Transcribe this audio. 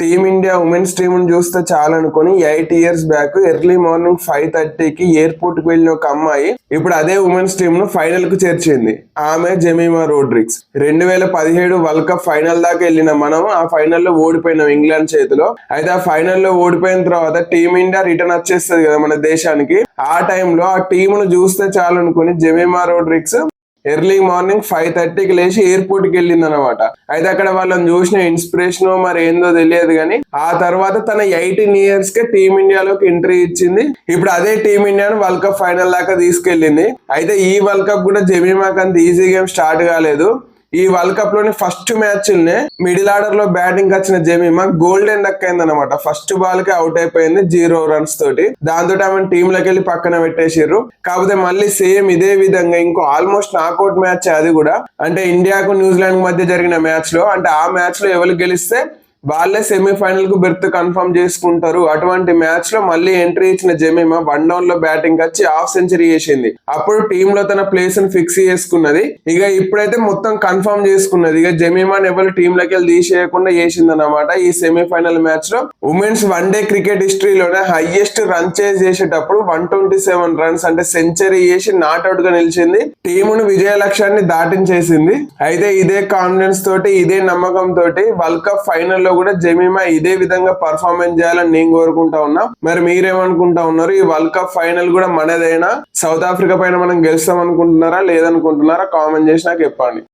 Team India women's team చూస్తే చాలనుకుని eight years back early morning five థర్టీకి ఎయిర్పోర్ట్కి వెళ్ళిన ఒక అమ్మాయి ఇప్పుడు అదే ఉమెన్స్ టీమ్ను ఫైనల్కు చేర్చింది. ఆమె జెమీమా రోడ్రిక్స్ రెండు వేల పదిహేడు వరల్డ్ కప్ ఫైనల్ దాకా వెళ్ళిన మనం ఆ ఫైనల్లో ఓడిపోయినాం ఇంగ్లాండ్ చేతిలో. అయితే ఆ ఫైనల్లో ఓడిపోయిన తర్వాత టీమిండియా రిటర్న్ వచ్చేస్తుంది కదా మన దేశానికి. ఆ టైంలో ఆ టీమును చూస్తే చాలనుకుని Jemimah Rodrigues early morning five థర్టీకి లేచి ఎయిర్పోర్ట్కి వెళ్ళింది అనమాట అయితే అక్కడ వాళ్ళని చూసిన ఇన్స్పిరేషన్ మరి ఏందో తెలియదు కానీ ఆ తర్వాత తన ఎయిటీన్ ఇయర్స్కి టీమిండియాలోకి ఎంట్రీ ఇచ్చింది. ఇప్పుడు అదే టీమిండియాను వరల్డ్ కప్ ఫైనల్ దాకా తీసుకెళ్ళింది. అయితే ఈ వరల్డ్ కప్ కూడా జమీమాకి అంత ఈజీ గేమ్ స్టార్ట్ కాలేదు. ఈ వరల్డ్ కప్లోని ఫస్ట్ మ్యాచ్ మిడిల్ ఆర్డర్లో బ్యాటింగ్ వచ్చిన జమీమా గోల్డెన్ డక్ అయింది అనమాట ఫస్ట్ బాల్కి అవుట్ అయిపోయింది జీరో రన్స్ తోటి. దాంతో ఆమె టీమ్లోకి వెళ్ళి పక్కన పెట్టేసారు కాకపోతే మళ్ళీ సేమ్ ఇదే విధంగా ఇంకో ఆల్మోస్ట్ నాకౌట్ మ్యాచ్ అది కూడా. అంటే ఇండియాకు న్యూజిలాండ్ మధ్య జరిగిన మ్యాచ్లో అంటే ఆ మ్యాచ్లో ఎవరు గెలిస్తే వాళ్ళే సెమీఫైనల్కు బెర్త్ కన్ఫర్మ్ చేసుకుంటారు. అటువంటి మ్యాచ్లో మళ్ళీ ఎంట్రీ ఇచ్చిన జమీమా వన్ డౌన్లో బ్యాటింగ్ వచ్చి హాఫ్ సెంచరీ చేసింది. అప్పుడు టీమ్లో తన ప్లేస్ని ఫిక్స్ చేసుకున్నది. ఇక ఇప్పుడైతే మొత్తం కన్ఫర్మ్ చేసుకున్నది. ఇక జమీమాన్ ఎవరు టీమ్లోకి వెళ్ళి తీసేయకుండా చేసింది అనమాట ఈ సెమీఫైనల్ మ్యాచ్లో. ఉమెన్స్ వన్ డే క్రికెట్ హిస్టరీలోనే హైయెస్ట్ రన్ చేజ్ చేసేటప్పుడు వన్ ట్వంటీ సెవెన్ రన్స్ అంటే సెంచరీ చేసి నాట్అవుట్గా నిలిచింది. టీమును విజయ లక్ష్యాన్ని దాటించేసింది. అయితే ఇదే కాన్ఫిడెన్స్ తోటి ఇదే నమ్మకం తోటి వరల్డ్ కప్ ఫైనల్లో కూడా జమీమా ఇదే విధంగా పర్ఫార్మెన్స్ చేయాలని నేను కోరుకుంటా ఉన్నా. మరి మీరేమనుకుంటా ఉన్నారు? ఈ వరల్డ్ కప్ ఫైనల్ కూడా మనదైనా? సౌత్ ఆఫ్రికా పైన మనం గెలుస్తాం అనుకుంటున్నారా లేదనుకుంటున్నారా? కామెంట్ చేసి నాకు చెప్పండి.